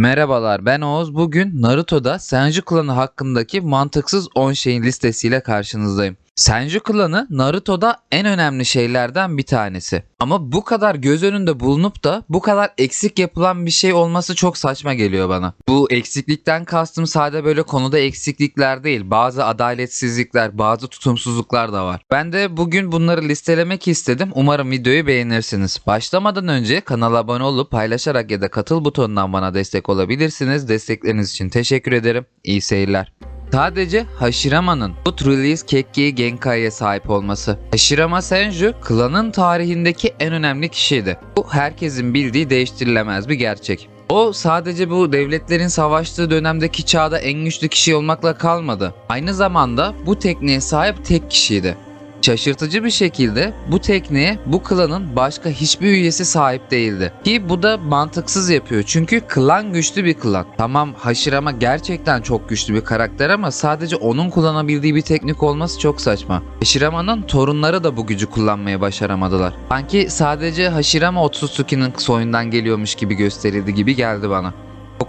Merhabalar ben Oğuz. Bugün Naruto'da Senju klanı hakkındaki mantıksız 10 şeyin listesiyle karşınızdayım. Senju klanı Naruto'da en önemli şeylerden bir tanesi. Ama bu kadar göz önünde bulunup da bu kadar eksik yapılan bir şey olması çok saçma geliyor bana. Bu eksiklikten kastım sadece böyle konuda eksiklikler değil. Bazı adaletsizlikler, bazı tutumsuzluklar da var. Ben de bugün bunları listelemek istedim. Umarım videoyu beğenirsiniz. Başlamadan önce kanala abone olup paylaşarak ya da katıl butonundan bana destek olabilirsiniz. Destekleriniz için teşekkür ederim. İyi seyirler. Sadece Hashirama'nın Foot Release Kekki Genkai'ye sahip olması. Hashirama Senju klanın tarihindeki en önemli kişiydi. Bu herkesin bildiği değiştirilemez bir gerçek. O sadece bu devletlerin savaştığı dönemdeki çağda en güçlü kişi olmakla kalmadı. Aynı zamanda bu tekniğe sahip tek kişiydi. Şaşırtıcı bir şekilde bu tekniğe bu klanın başka hiçbir üyesi sahip değildi. Ki bu da mantıksız yapıyor çünkü klan güçlü bir klan. Tamam Hashirama gerçekten çok güçlü bir karakter ama sadece onun kullanabildiği bir teknik olması çok saçma. Hashirama'nın torunları da bu gücü kullanmayı başaramadılar. Sanki sadece Hashirama Otsutsuki'nin soyundan geliyormuş gibi gösterildi gibi geldi bana.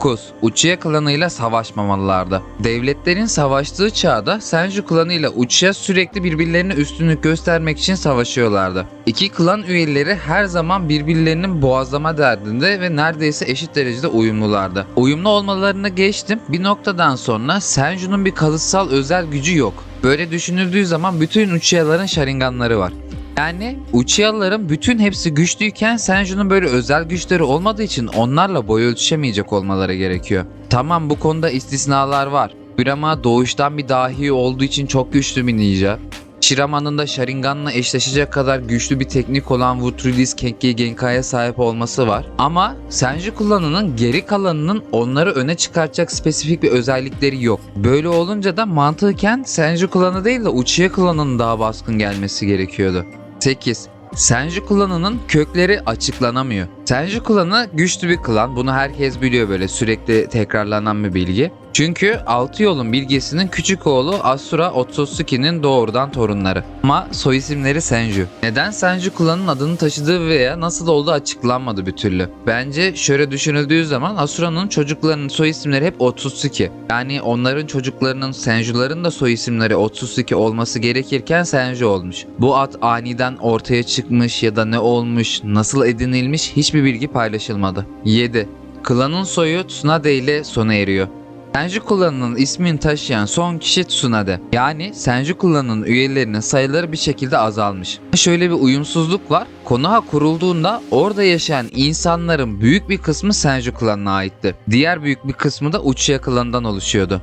9. Uchiha klanıyla savaşmamalılardı. Devletlerin savaştığı çağda Senju klanıyla Uchiha sürekli birbirlerine üstünlük göstermek için savaşıyorlardı. İki klan üyeleri her zaman birbirlerinin boğazlama derdinde ve neredeyse eşit derecede uyumlulardı. Uyumlu olmalarını geçtim. Bir noktadan sonra Senju'nun bir kalıtsal özel gücü yok. Böyle düşünüldüğü zaman bütün Uchiha'ların Sharinganları var. Yani Uchiha'ların bütün hepsi güçlüyken Senju'nun böyle özel güçleri olmadığı için onlarla boy ölçüşemeyecek olmaları gerekiyor. Tamam bu konuda istisnalar var. Kurama doğuştan bir dahi olduğu için çok güçlü bir ninja. Shirama'nın da Sharingan'la eşleşecek kadar güçlü bir teknik olan Wutrili's Kenki Genkai'ye sahip olması var. Ama Senju kullanının geri kalanının onları öne çıkartacak spesifik bir özellikleri yok. Böyle olunca da mantıken Senju klanı değil de Uchiha klanının daha baskın gelmesi gerekiyordu. 8. Senju klanının kökleri açıklanamıyor. Senju klanı güçlü bir klan. Bunu herkes biliyor böyle sürekli tekrarlanan bir bilgi. Çünkü Altı Yol'un bilgisinin küçük oğlu Asura Otsutsuki'nin doğrudan torunları. Ama soy isimleri Senju. Neden Senju klanın adını taşıdığı veya nasıl olduğu açıklanmadı bir türlü. Bence şöyle düşünüldüğü zaman Asura'nın çocuklarının soy isimleri hep Otsutsuki. Yani onların çocuklarının Senju'ların da soy isimleri Otsutsuki olması gerekirken Senju olmuş. Bu ad aniden ortaya çıkmış ya da ne olmuş, nasıl edinilmiş hiçbir bilgi paylaşılmadı. 7. Klanın soyu Tsunade ile sona eriyor. Senju klanının ismini taşıyan son kişi Tsunade. Yani Senju klanının üyelerinin sayıları bir şekilde azalmış. Şöyle bir uyumsuzluk var. Konoha kurulduğunda orada yaşayan insanların büyük bir kısmı Senju klanına aitti. Diğer büyük bir kısmı da Uchiha klanından oluşuyordu.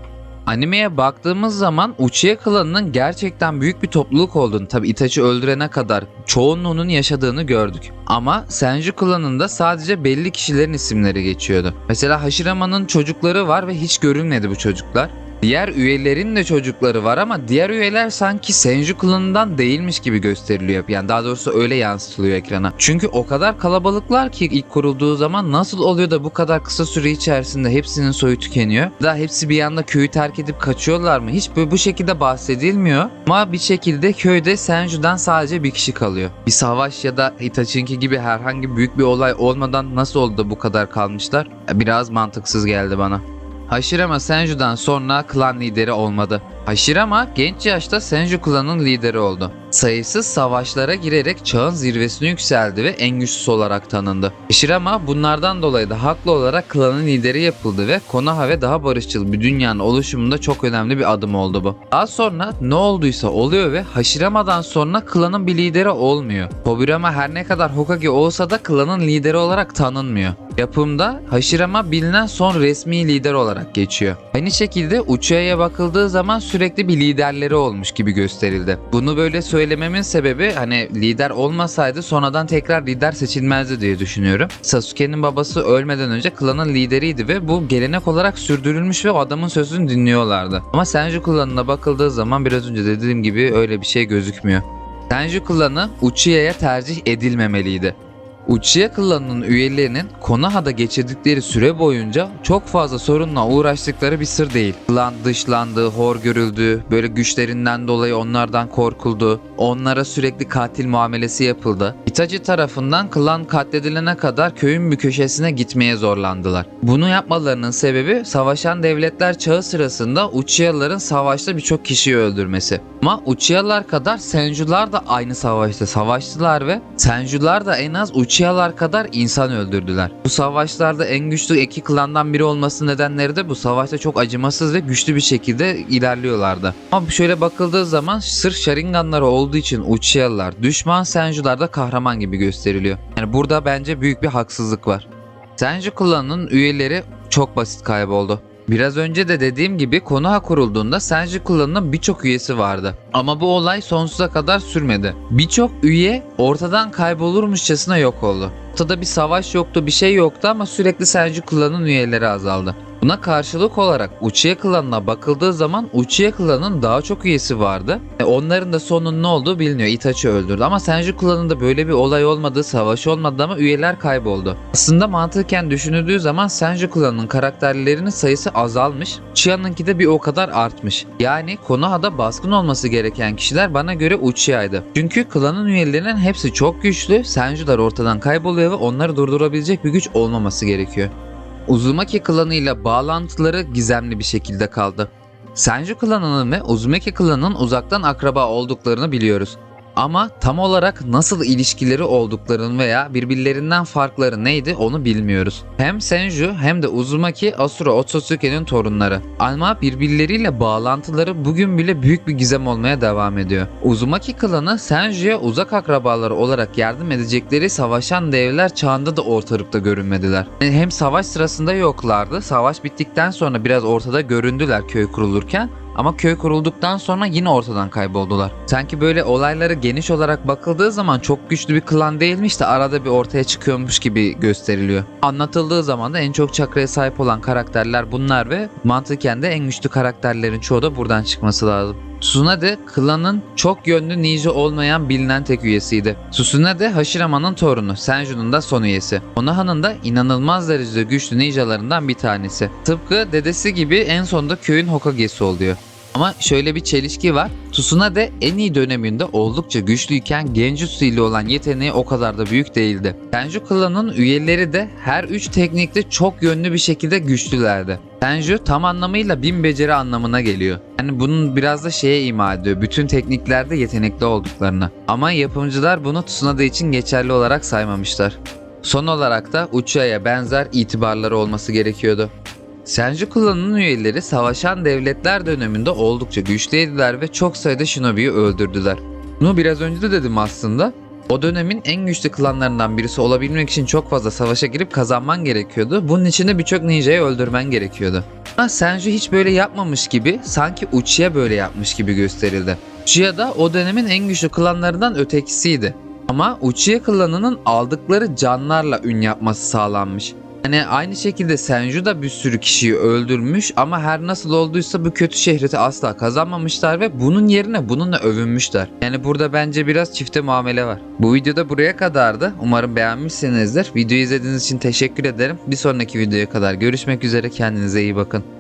Animeye baktığımız zaman Uchiha klanının gerçekten büyük bir topluluk olduğunu tabi Itachi öldürene kadar çoğunluğunun yaşadığını gördük. Ama Senju klanında sadece belli kişilerin isimleri geçiyordu. Mesela Hashirama'nın çocukları var ve hiç görülmedi bu çocuklar. Diğer üyelerin de çocukları var ama diğer üyeler sanki Senju klanından değilmiş gibi gösteriliyor. Yani daha doğrusu öyle yansıtılıyor ekrana. Çünkü o kadar kalabalıklar ki ilk kurulduğu zaman nasıl oluyor da bu kadar kısa süre içerisinde hepsinin soyu tükeniyor? Da hepsi bir anda köyü terk edip kaçıyorlar mı? Hiç bu şekilde bahsedilmiyor. Ama bir şekilde köyde Senju'dan sadece bir kişi kalıyor. Bir savaş ya da Itachi'nki gibi herhangi büyük bir olay olmadan nasıl oldu da bu kadar kalmışlar? Biraz mantıksız geldi bana. Hashirama Senju'dan sonra klan lideri olmadı. Hashirama genç yaşta Senju klanının lideri oldu. Sayısız savaşlara girerek çağın zirvesine yükseldi ve en güçlüsü olarak tanındı. Hashirama bunlardan dolayı da haklı olarak klanın lideri yapıldı ve Konoha daha barışçıl bir dünyanın oluşumunda çok önemli bir adım oldu bu. Daha sonra ne olduysa oluyor ve Hashirama'dan sonra klanın bir lideri olmuyor. Tobirama her ne kadar Hokage olsa da klanın lideri olarak tanınmıyor. Yapımda Hashirama bilinen son resmi lider olarak geçiyor. Aynı şekilde Uchiha'ya bakıldığı zaman sürekli bir liderleri olmuş gibi gösterildi. Bunu böyle söylememin sebebi hani lider olmasaydı sonradan tekrar lider seçilmezdi diye düşünüyorum. Sasuke'nin babası ölmeden önce klanın lideriydi ve bu gelenek olarak sürdürülmüş ve o adamın sözünü dinliyorlardı. Ama Senju klanına bakıldığı zaman biraz önce dediğim gibi öyle bir şey gözükmüyor. Senju klanı Uchiha'ya tercih edilmemeliydi. Uchiha klanının üyelerinin Konoha'da geçirdikleri süre boyunca çok fazla sorunla uğraştıkları bir sır değil. Klan dışlandı, hor görüldü, böyle güçlerinden dolayı onlardan korkuldu, onlara sürekli katil muamelesi yapıldı. Itachi tarafından klan katledilene kadar köyün bir köşesine gitmeye zorlandılar. Bunu yapmalarının sebebi savaşan devletler çağı sırasında Uchiha'ların savaşta birçok kişiyi öldürmesi. Ama Uchiha'lar kadar Senju'lar da aynı savaşta savaştılar ve Senju'lar da en az Uchiha'lar kadar insan öldürdüler. Bu savaşlarda en güçlü iki klandan biri olması nedenleri de bu savaşta çok acımasız ve güçlü bir şekilde ilerliyorlardı. Ama şöyle bakıldığı zaman sırf Sharinganları olduğu için Uchiha'lar, düşman Senju'lar da kahraman gibi gösteriliyor. Yani burada bence büyük bir haksızlık var. Senju klanının üyeleri çok basit kayboldu. Biraz önce de dediğim gibi Konoha kurulduğunda Senju klanının birçok üyesi vardı. Ama bu olay sonsuza kadar sürmedi. Birçok üye ortadan kaybolurmuşçasına yok oldu. Ortada bir savaş yoktu, bir şey yoktu ama sürekli Senju klanının üyeleri azaldı. Buna karşılık olarak Uchiha klanına bakıldığı zaman Uchiha klanının daha çok üyesi vardı. E onların da sonunun ne olduğu biliniyor. Itachi öldürdü ama Senju klanında böyle bir olay olmadı, savaş olmadı ama üyeler kayboldu. Aslında mantıken düşünüldüğü zaman Senju klanının karakterlerinin sayısı azalmış, Uchiha'nınki de bir o kadar artmış. Yani Konoha'da baskın olması gereken kişiler bana göre Uchiha'ydı. Çünkü klanın üyelerinin hepsi çok güçlü, Senju'lar ortadan kayboluyor ve onları durdurabilecek bir güç olmaması gerekiyor. Uzumaki klanıyla bağlantıları gizemli bir şekilde kaldı. Senju klanının ve Uzumaki klanının uzaktan akraba olduklarını biliyoruz. Ama tam olarak nasıl ilişkileri olduklarını veya birbirlerinden farkları neydi onu bilmiyoruz. Hem Senju hem de Uzumaki Asura Otsutsuki'nin torunları. Ama birbirleriyle bağlantıları bugün bile büyük bir gizem olmaya devam ediyor. Uzumaki klanı Senju'ya uzak akrabaları olarak yardım edecekleri savaşan devler çağında da ortalıkta görünmediler. Hem savaş sırasında yoklardı, savaş bittikten sonra biraz ortada göründüler köy kurulurken ama köy kurulduktan sonra yine ortadan kayboldular. Sanki böyle olaylara geniş olarak bakıldığı zaman çok güçlü bir klan değilmiş de arada bir ortaya çıkıyormuş gibi gösteriliyor. Anlatıldığı zaman da en çok çakraya sahip olan karakterler bunlar ve mantıken de en güçlü karakterlerin çoğu da buradan çıkması lazım. Tsunade klanın çok yönlü ninja olmayan bilinen tek üyesiydi. Tsunade Hashirama'nın torunu, Senju'nun da son üyesi. Konoha'nın da inanılmaz derecede güçlü ninjalarından bir tanesi. Tıpkı dedesi gibi en sonunda köyün Hokage'si oluyor. Ama şöyle bir çelişki var. Tsunade en iyi döneminde oldukça güçlüyken Genjutsu ile olan yeteneği o kadar da büyük değildi. Senju klanının üyeleri de her üç teknikte çok yönlü bir şekilde güçlülerdi. Senju tam anlamıyla bin beceri anlamına geliyor. Yani bunun biraz da şeye ima ediyor. Bütün tekniklerde yetenekli olduklarını. Ama yapımcılar bunu Tsunade için geçerli olarak saymamışlar. Son olarak da Uchiha'ya benzer itibarları olması gerekiyordu. Senju klanının üyeleri savaşan devletler döneminde oldukça güçlüydüler ve çok sayıda shinobi'yi öldürdüler. Bunu biraz önce de dedim aslında. O dönemin en güçlü klanlarından birisi olabilmek için çok fazla savaşa girip kazanman gerekiyordu. Bunun için de birçok ninja'yı öldürmen gerekiyordu. Ama Senju hiç böyle yapmamış gibi sanki Uchiha böyle yapmış gibi gösterildi. Uchiha da o dönemin en güçlü klanlarından ötekisiydi. Ama Uchiha klanının aldıkları canlarla ün yapması sağlanmış. Hani aynı şekilde Senju da bir sürü kişiyi öldürmüş ama her nasıl olduysa bu kötü şehreti asla kazanmamışlar ve bunun yerine bununla övünmüşler. Yani burada bence biraz çifte muamele var. Bu videoda buraya kadardı. Umarım beğenmişsinizdir. Videoyu izlediğiniz için teşekkür ederim. Bir sonraki videoya kadar görüşmek üzere. Kendinize iyi bakın.